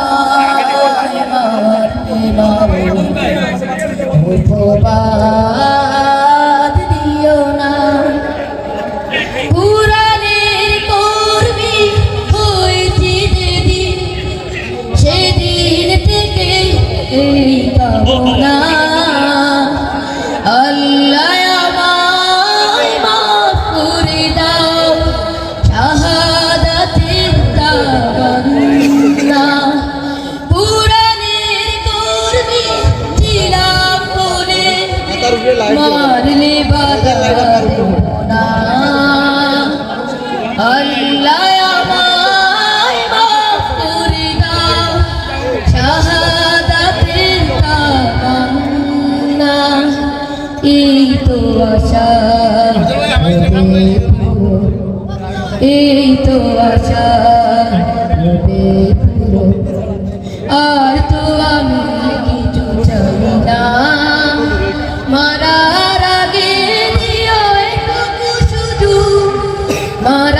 আমায় এই তো আশা। এই তো আশা। আর তো আমি কিছু চাই না। মারার আগে শুধু। মারার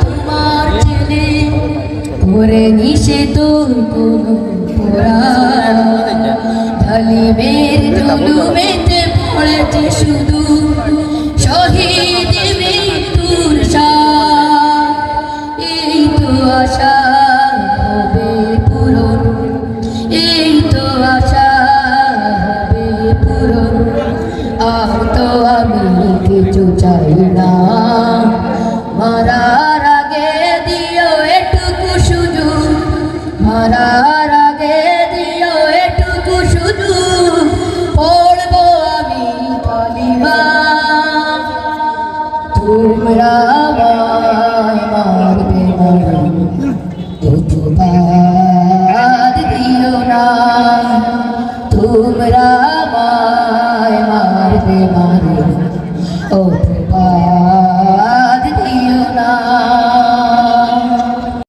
তোমার ছেলে। করে নিষেধ করো পোড়া। ডালিমের জুলুমেতে পড়েছে শুধু। কিছু চাই না। মারার আগে দিও এটুকু শুধু মারার আগে দিও এটুকু শুধু পড়ব আমি কালিমা তোমরা